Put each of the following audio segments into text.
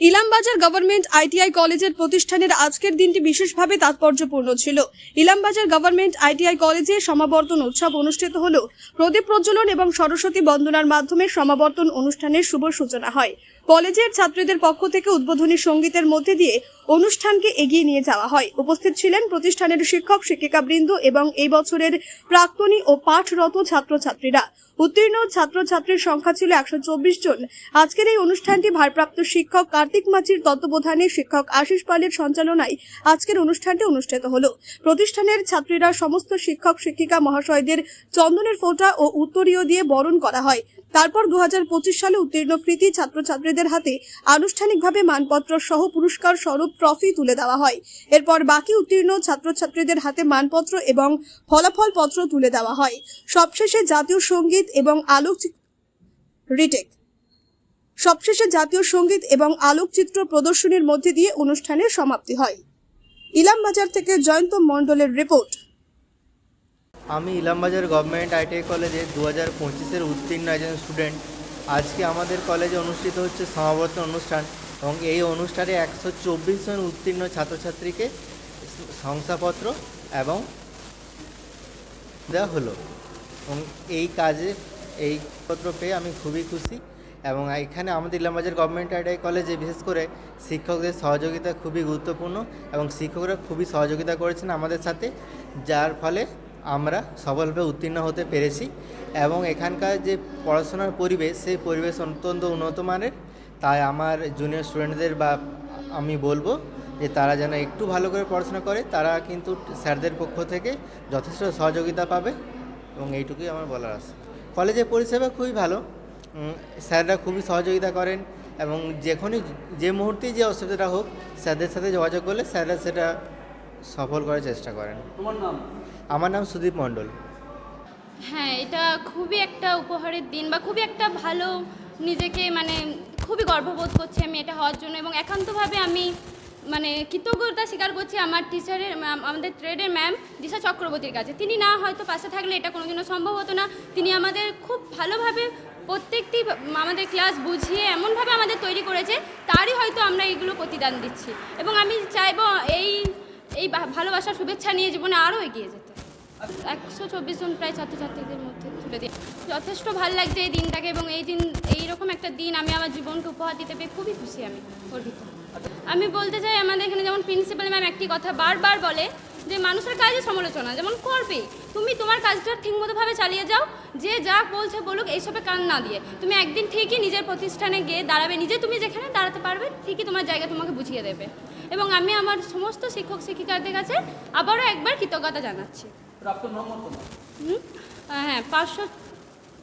Ilambazar government ITI কলেজের প্রতিষ্ঠানের আজকের দিনটি বিশেষভাবে তাৎপর্যপূর্ণ ছিল। ইলামবাজার গভর্নমেন্ট আইটিআই কলেজে সমাবর্তন উৎসব অনুষ্ঠিত হল প্রদীপ প্রজ্বলন এবং সরস্বতী বন্দনার মাধ্যমে সমাবর্তন অনুষ্ঠানের শুভ সূচনা হয়। কলেজের ছাত্রীদের পক্ষ থেকে উদ্বোধনী সঙ্গীতের মধ্যে দিয়ে অনুষ্ঠানকে এগিয়ে নিয়ে যাওয়া হয়। উপস্থিত ছিলেন প্রতিষ্ঠানের শিক্ষক শিক্ষিকা বৃন্দ এবং এই বছরের প্রাক্তনী ও পাঠরত ছাত্রছাত্রীরা। উত্তীর্ণ ছাত্রছাত্রীর সংখ্যা ছিল একশো চব্বিশ জন। আজকের এই অনুষ্ঠানটি ভারপ্রাপ্ত শিক্ষক কার্তিক মাচির তত্ত্বাবধানে শিক্ষক আশিস পালের সঞ্চালনায় আজকের অনুষ্ঠানটি অনুষ্ঠিত হলো। প্রতিষ্ঠানের ছাত্রীরা সমস্ত শিক্ষক, শিক্ষিকা মহাশয়দের চন্দনের ফোঁটা ও উত্তরীয় দিয়ে বরণ করা হয়। তারপর দু হাজার পঁচিশ সালে উত্তীর্ণ কৃতি ছাত্রছাত্রীদের হাতে আনুষ্ঠানিকভাবে মানপত্র সহ পুরস্কার স্বরূপ ট্রফি তুলে দেওয়া হয়। এরপর বাকি উত্তীর্ণ ছাত্রছাত্রীদের হাতে মানপত্র এবং ফলাফল পত্র তুলে দেওয়া হয়। সবশেষে জাতীয় সংগীত এবং আলোক রিটেক। সবশেষে জাতীয় সংগীত এবং আলোকচিত্র প্রদর্শনীর মধ্যে দিয়ে অনুষ্ঠানের সমাপ্তি হয়। ইলামবাজার থেকে জয়ন্ত মণ্ডলের রিপোর্ট। আমি ইলামবাজার গভর্নমেন্ট আইটিআই কলেজে দু হাজার পঁচিশের উত্তীর্ণ একজন স্টুডেন্ট। আজকে আমাদের কলেজে অনুষ্ঠিত হচ্ছে সমাবর্তন অনুষ্ঠান এবং এই অনুষ্ঠানে একশো চব্বিশ জন উত্তীর্ণ ছাত্রছাত্রীকে শংসাপত্র এবং দেওয়া হলো। এবং এই কাজে এই পত্র পেয়ে আমি খুবই খুশি এবং এখানে আমাদের ইলামবাজার গভর্নমেন্ট আইটিআই কলেজে বিশেষ করে শিক্ষকদের সহযোগিতা খুবই গুরুত্বপূর্ণ এবং শিক্ষকরা খুবই সহযোগিতা করেছেন আমাদের সাথে, যার ফলে আমরা সফলভাবে উত্তীর্ণ হতে পেরেছি এবং এখানকার যে পড়াশোনার পরিবেশ, সেই পরিবেশ অত্যন্ত উন্নত মানের। তাই আমার জুনিয়র স্টুডেন্টদের বা আমি বলব যে তারা যেন একটু ভালো করে পড়াশোনা করে, তারা কিন্তু স্যারদের পক্ষ থেকে যথেষ্ট সহযোগিতা পাবে এবং এইটুকুই আমার বলার আছে। কলেজের পরিষেবা খুবই ভালো। স্যাররা খুবই সহযোগিতা করেন এবং যেখানে যে মুহূর্তেই যে অসুবিধাটা হোক, স্যারদের সাথে যোগাযোগ করলে স্যাররা সেটা সফল করার চেষ্টা করেন। তোমার নাম? আমার নাম সুদীপ মণ্ডল। হ্যাঁ এটা খুবই একটা উপহারের দিন বা খুবই একটা ভালো নিজেকে মানে খুবই গর্ববোধ করছি আমি এটা হওয়ার জন্য এবং একান্তভাবে আমি মানে কৃতজ্ঞতা স্বীকার করছি আমার টিচারের আমাদের ট্রেডের ম্যাম দিশা চক্রবর্তীর কাছে। তিনি না হয়তো পাশে থাকলে এটা কোনোদিনও সম্ভব হতো না। তিনি আমাদের খুব ভালোভাবে প্রত্যেকটি আমাদের ক্লাস বুঝিয়ে এমনভাবে আমাদের তৈরি করেছে, তারই হয়তো আমরা এইগুলো প্রতিদান দিচ্ছি। এবং আমি চাইব এই এই ভালোবাসার শুভেচ্ছা নিয়ে জীবনে আরও এগিয়ে যেতে। একশো চব্বিশ জন প্রায় ছাত্রছাত্রীদের মধ্যে তুলে দিই যথেষ্ট ভালো লাগছে এই দিনটাকে এবং এই দিন, এইরকম একটা দিন আমি আমার জীবনকে উপহার দিতে পেরে খুবই খুশি আমি গর্বিত আমি বলতে চাই আমাদের এখানে যেমন প্রিন্সিপাল ম্যাম একটি কথা বারবার বলে যে মানুষের কাজে সমালোচনা, যেমন করবে, তুমি তোমার কাজটা ঠিকমতোভাবে চালিয়ে যাও, যে যা বলছে বলুক, এইসবে কান না দিয়ে। তুমি একদিন ঠিকই নিজের প্রতিষ্ঠানে গিয়ে দাঁড়াবে, নিজে তুমি যেখানে দাঁড়াতে পারবে, ঠিকই তোমার জায়গা তোমাকে বুঝিয়ে দেবে। এবং আমি আমার সমস্ত শিক্ষক শিক্ষিকাদের কাছে আবারও একবার কৃতজ্ঞতা জানাচ্ছি। প্রাপ্ত নম্বর কত হ্যাঁ পাঁচশো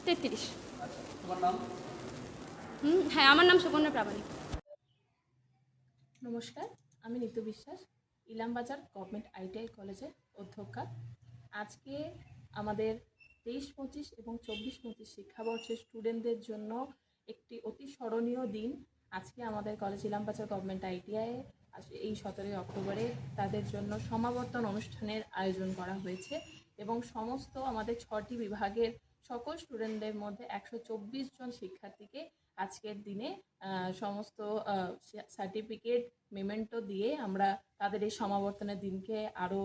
তেত্রিশ। তোমার নাম? হুম হ্যাঁ আমার নাম সুকন্যা প্রামাণিক। নমস্কার আমি নিতু বিশ্বাস ইলামবাজার গভর্নমেন্ট আইটিআই কলেজের অধ্যক্ষা। আজকে আমাদের তেইশ পঁচিশ এবং চব্বিশ পঁচিশ শিক্ষাবর্ষের স্টুডেন্টদের জন্য একটি অতি স্মরণীয় দিন। আজকে আমাদের কলেজ ইলামবাজার গভর্নমেন্ট আইটিআই এই সতেরোই অক্টোবরে তাদের জন্য সমাবর্তন অনুষ্ঠানের আয়োজন করা হয়েছে এবং সমস্ত আমাদের ছটি বিভাগের সকল স্টুডেন্টদের মধ্যে একশো চব্বিশ জন শিক্ষার্থীকে আজকের দিনে সমস্ত সার্টিফিকেট মেমেন্টো দিয়ে আমরা তাদের এই সমাবর্তনের দিনকে আরও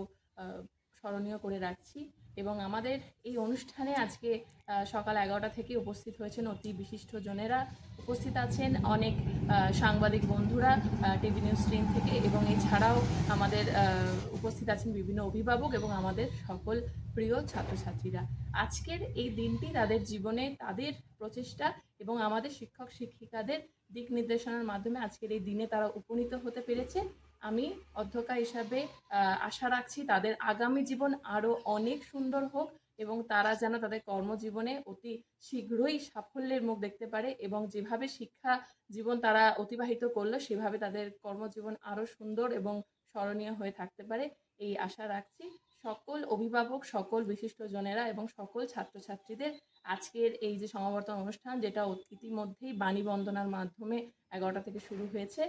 স্মরণীয় করে রাখছি। এবং আমাদের এই অনুষ্ঠানে আজকে সকাল এগারোটা থেকে উপস্থিত হয়েছেন অতি বিশিষ্ট জনেরা। উপস্থিত আছেন অনেক সাংবাদিক বন্ধুরা টিভি নিউজ স্ক্রিন থেকে এবং এছাড়াও আমাদের উপস্থিত আছেন বিভিন্ন অভিভাবক এবং আমাদের সকল প্রিয় ছাত্রছাত্রীরা। আজকের এই দিনটি তাদের জীবনে তাদের প্রচেষ্টা এবং আমাদের শিক্ষক শিক্ষিকাদের দিক নির্দেশনার মাধ্যমে আজকের এই দিনে তারা উপনীত হতে পেরেছে। আমি অধ্যক্ষা হিসাবে আশা রাখছি তাদের আগামী জীবন আরও অনেক সুন্দর হোক এবং তারা যেন তাদের কর্মজীবনে অতি শীঘ্রই সাফল্যের মুখ দেখতে পারে এবং যেভাবে শিক্ষা জীবন তারা অতিবাহিত করল, সেভাবে তাদের কর্মজীবন আরও সুন্দর এবং স্মরণীয় হয়ে থাকতে পারে, এই আশা রাখছি। সকল অভিভাবক, সকল বিশিষ্ট জনেরা এবং সকল ছাত্রছাত্রীদের আজকের এই যে সমাবর্তন অনুষ্ঠান, যেটা ইতিমধ্যেই বাণী বন্দনার মাধ্যমে এগারোটা থেকে শুরু হয়েছে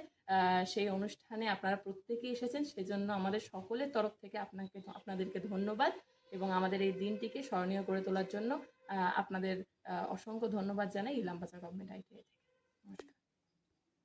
সেই অনুষ্ঠানে আপনারা প্রত্যেকে এসেছেন। সেজন্য আমাদের সকলের তরফ থেকে আপনাকে আপনাদেরকে ধন্যবাদ এবং আমাদের এই দিনটিকে স্মরণীয় করে তোলার জন্য আপনাদের অসংখ্য ধন্যবাদ জানাই ইলামবাজার গভর্নমেন্ট আইটিআই নমস্কার।